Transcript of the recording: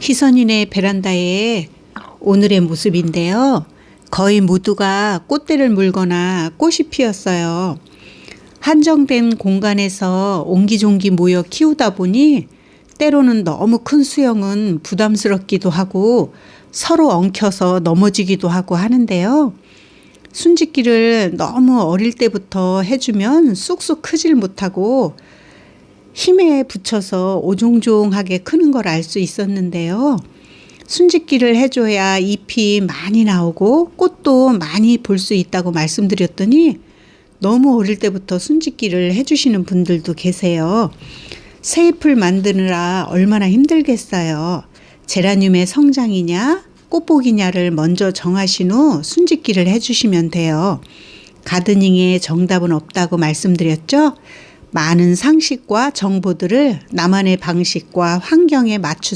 희선이네 베란다의 오늘의 모습인데요. 거의 모두가 꽃대를 물거나 꽃이 피었어요. 한정된 공간에서 옹기종기 모여 키우다 보니 때로는 너무 큰 수영은 부담스럽기도 하고 서로 엉켜서 넘어지기도 하고 하는데요. 순짓기를 너무 어릴 때부터 해주면 쑥쑥 크질 못하고 힘에 붙여서 오종종하게 크는 걸 알 수 있었는데요. 순짓기를 해줘야 잎이 많이 나오고 꽃도 많이 볼 수 있다고 말씀드렸더니 너무 어릴 때부터 순짓기를 해주시는 분들도 계세요. 새 잎을 만드느라 얼마나 힘들겠어요. 제라늄의 성장이냐, 꽃복이냐를 먼저 정하신 후 순짓기를 해주시면 돼요. 가드닝에 정답은 없다고 말씀드렸죠? 많은 상식과 정보들을 나만의 방식과 환경에 맞추세요.